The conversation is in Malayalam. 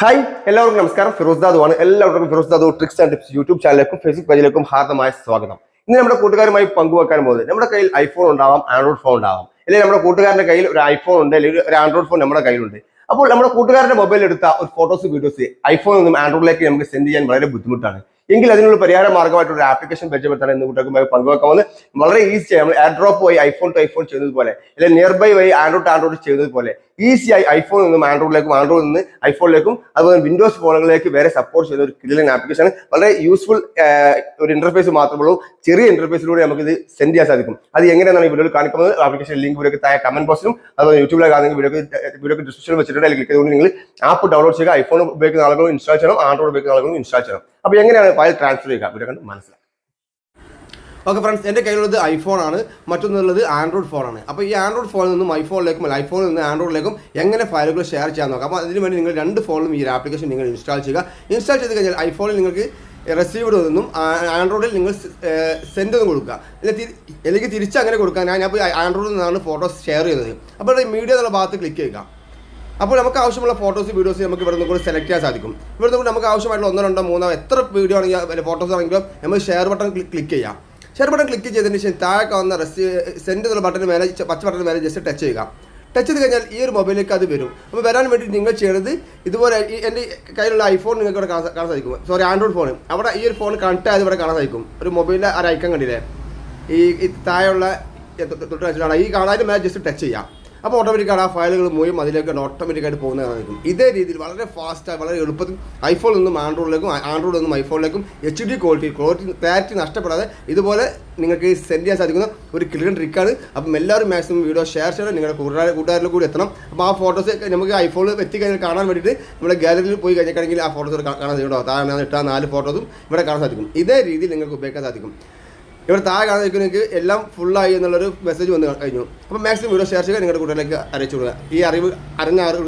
ഹായ് എല്ലാവർക്കും നമസ്കാരം. ഫിറോസ് ദാദു ആണ്. എല്ലാവർക്കും Firoz Dadu tricks and tips YouTube ചാനലിലേക്കും Facebook പേജിലേക്കും ഹാർദമായ സ്വാഗതം. ഇന്ന് നമ്മുടെ കൂട്ടുകാരുമായി പങ്കുവെക്കാൻ പോകുന്നത് നമ്മുടെ കയ്യിൽ ഐഫോൺ ഉണ്ടാവാം ആൻഡ്രോയിഡ് ഫോൺ ഉണ്ടാവാം. അല്ലെങ്കിൽ നമ്മുടെ കൂട്ടുകാരന്റെ കയ്യിൽ ഒരു ഐഫോൺ ഉണ്ട് അല്ലെങ്കിൽ ഒരു ആൻഡ്രോയിഡ് ഫോൺ നമ്മുടെ കയ്യിലുണ്ട്. അപ്പോൾ നമ്മുടെ കൂട്ടുകാരുടെ മൊബൈൽ എടുത്ത ഒരു ഫോട്ടോസ് വീഡിയോസ് ഐഫോണിൽ നിന്നും ആൻഡ്രോയിഡിലേക്ക് നമുക്ക് സെൻഡ് ചെയ്യാൻ വളരെ ബുദ്ധിമുട്ടാണ്. എങ്കിൽ അതിനുള്ള പരിഹാര മാർഗമായിട്ടുള്ള ഒരു ആപ്ലിക്കേഷൻ പരിചയപ്പെടുത്താൻ എന്ന് കൂട്ടുകാരുമായി പങ്കുവെക്കാൻ വന്ന് വളരെ ഈസി നമ്മൾ എയർ ഡ്രോപ്പ് വഴി ഐഫോൺ ടു ഐഫോൺ ചെയ്യുന്നത് പോലെ അല്ലെങ്കിൽ നിയർ ബൈ വഴി ആൻഡ്രോയിഡ് ആൻഡ്രോയിഡ് ചെയ്യുന്നത് പോലെ ഈസിയായി ഐഫോൺ നിന്നും ആൻഡ്രോയിഡിലേക്കും ആൻഡ്രോയിഡ് നിന്ന് ഐഫോണിലേക്കും അതുപോലെ വിൻഡോസ് ഫോണുകളിലേക്ക് വരെ സപ്പോർട്ട് ചെയ്യുന്ന ഒരു കിഡിലൻ ആപ്ലിക്കേഷൻ വളരെ യൂസ്ഫുൾ ഒരു ഇന്റർഫേസ് മാത്രമേ ഉള്ളൂ ചെറിയ ഇന്റർഫേസിലൂടെ നമുക്ക് ഇത് സെൻഡ് ചെയ്യാൻ സാധിക്കും. അത് എങ്ങനെയാണ് ഈ വീഡിയോയിൽ കാണിക്കുന്നത്? ആപ്ലിക്കേഷൻ ലിങ്ക് വീഡിയോ താഴെ കമന്റ് ബോക്സിലും അതുപോലെ യൂട്യൂബിലെ കാണുന്ന വീഡിയോ ഡിസ്ക്രിപ്ഷൻ ഡിസ്ക്രിപ്ഷനിൽ വെച്ചിട്ടുണ്ട് ക്ലിക്ക് ചെയ്തുകൊണ്ട് നിങ്ങൾ ആപ്പ് ഡൗൺലോഡ് ചെയ്യുക ഐഫോൺ ഉപയോഗിക്കുന്ന ആളുകളും ഇൻസ്റ്റാൾ ചെയ്യണം ആൻഡ്രോയിഡ് ഉപയോഗിക്കുന്ന ആളുകളും ഇൻസ്റ്റാൾ ചെയ്യണം. അപ്പോൾ എങ്ങനെയാണ് ഫയൽ ട്രാൻസ്ഫർ ചെയ്യുക? വീഡിയോ കണ്ട് മനസ്സിലാക്കാം ഓക്കെ ഫ്രണ്ട്സ് എന്റെ കയ്യിലുള്ളത് ഐഫോൺ ആണ്. മറ്റൊന്നുള്ളത് ആൻഡ്രോയിഡ് ഫോണാണ് അപ്പോൾ ഈ ആൻഡ്രോയിഡ് ഫോണിൽ നിന്നും ഐഫോണിലേക്കും അല്ല ഐഫോണിൽ നിന്ന് ആൻഡ്രോയിഡിലേക്കും എങ്ങനെ ഫയലുകൾ ഷെയർ ചെയ്യാൻ നോക്കാം. അപ്പോൾ അതിന് വേണ്ടി നിങ്ങൾ രണ്ട് ഫോണിലും ഈ ആപ്ലിക്കേഷൻ നിങ്ങൾ ഇൻസ്റ്റാൾ ചെയ്യുക. ഇൻസ്റ്റാൾ ചെയ്ത് കഴിഞ്ഞാൽ ഐഫോണിൽ നിങ്ങൾക്ക് റിസീവ്ഡ് നിന്നും ആൻഡ്രോയിഡിൽ നിങ്ങൾ സെൻഡ് എന്ന് കൊടുക്കുക. അല്ലെങ്കിൽ തിരി- അല്ലെങ്കിൽ തിരിച്ച് അങ്ങനെ കൊടുക്കുക ഞാൻ അപ്പോൾ ആൻഡ്രോയിഡിൽ നിന്നാണ് ഫോട്ടോസ് ഷെയർ ചെയ്യുന്നത്. അപ്പോൾ ഈ മീഡിയ എന്നുള്ള ഭാഗത്ത് ക്ലിക്ക് ചെയ്യുക. അപ്പോൾ നമുക്ക് ആവശ്യമുള്ള ഫോട്ടോസ് വീഡിയോസ് നമുക്ക് ഇവിടെ നിന്ന് കൂടി സെലക്ട് ചെയ്യാൻ സാധിക്കും. ഇവിടെ നിന്ന് നമുക്ക് ആവശ്യമായിട്ടുള്ള ഒന്നോ രണ്ടോ മൂന്നോ എത്ര വീഡിയോ ആണെങ്കിൽ ഫോട്ടോസ് ആണെങ്കിലും നമ്മൾ ഷെയർ ബട്ടൺ ക്ലിക്ക് ചെയ്യാം. ഷെയർ ബട്ടൺ ക്ലിക്ക് ചെയ്തതിന് ശേഷം താഴെ റെസി സെൻഡ് എന്നുള്ള ബട്ടൺ മേലെ പച്ച ബട്ടൺ മേലെ ജസ്റ്റ് ടച്ച് ചെയ്യുക. ടച്ച് ചെയ്ത് കഴിഞ്ഞാൽ ഈ ഒരു മൊബൈലിലേക്ക് അത് വരും. അപ്പോൾ വരാൻ വേണ്ടി നിങ്ങൾ ചെയ്യണത് ഇതുപോലെ ഈ എന്റെ കയ്യിലുള്ള ഐഫോൺ നിങ്ങൾക്ക് ഇവിടെ കാണാൻ സാധിക്കും. സോറി ആൻഡ്രോയിഡ് ഫോൺ അവിടെ ഈ ഒരു ഫോൺ കണക്ട് ആയത് ഇവിടെ കാണാൻ സാധിക്കും. ഒരു മൊബൈലിൽ ആ ഐക്കൺ കണ്ടില്ലേ? ഈ താഴെയുള്ള തൊട്ട് ഈ കാണാൻ മേലെ ജസ്റ്റ് ടച്ച് ചെയ്യാം. അപ്പോൾ ഓട്ടോമാറ്റിക്കാണ് ആ ഫയലുകൾ മുഴുവൻ അതിലേക്ക് ഓട്ടോമാറ്റിക്കായിട്ട് പോകുന്ന കാണിക്കും ഇതേ രീതിയിൽ വളരെ ഫാസ്റ്റായി വളരെ എളുപ്പത്തിൽ ഐഫോണിൽ നിന്നും ആൻഡ്രോയിഡിലേക്കും ആൻഡ്രോയിഡിൽ നിന്നും ഐഫോണിലേക്കും H D quality quality clarity നഷ്ടപ്പെടാതെ ഇതുപോലെ നിങ്ങൾക്ക് സെൻഡ് ചെയ്യാൻ സാധിക്കുന്ന ഒരു ക്ലിയർ ട്രിക്കാണ് അപ്പം എല്ലാവരും മാക്സിമം വീഡിയോ ഷെയർ ചെയ്യണം നിങ്ങളുടെ കൂട്ടുകാർ കൂട്ടുകാരിൽ കൂടി എത്തണം. അപ്പോൾ ആ ഫോട്ടോസ് നമുക്ക് ഐഫോണിൽ എത്തിക്കഴിഞ്ഞാൽ കാണാൻ വേണ്ടിയിട്ട് നമ്മുടെ ഗാലറിയിൽ പോയി കഴിഞ്ഞിട്ടുണ്ടെങ്കിൽ ആ ഫോട്ടോസ് കാണാൻ സാധിക്കും താഴെ ഞാൻ ഇട്ട നാല് ഫോട്ടോസും ഇവിടെ കാണാൻ സാധിക്കും. ഇതേ രീതിയിൽ നിങ്ങൾക്ക് ഉപയോഗിക്കാൻ സാധിക്കും. ഇവിടെ താഴെ കാണാൻ നിങ്ങൾക്ക് എല്ലാം ഫുള്ളായി എന്നുള്ളൊരു മെസ്സേജ് വന്ന് കഴിഞ്ഞു. അപ്പോൾ മാക്സിമം വീഡിയോ ഷെയർ ചെയ്യുക നിങ്ങളുടെ കൂട്ടുകാരിലേക്ക് അറിയിച്ചു കൊടുക്കുക. ഈ അറിവ് അറിഞ്ഞ അറിവ്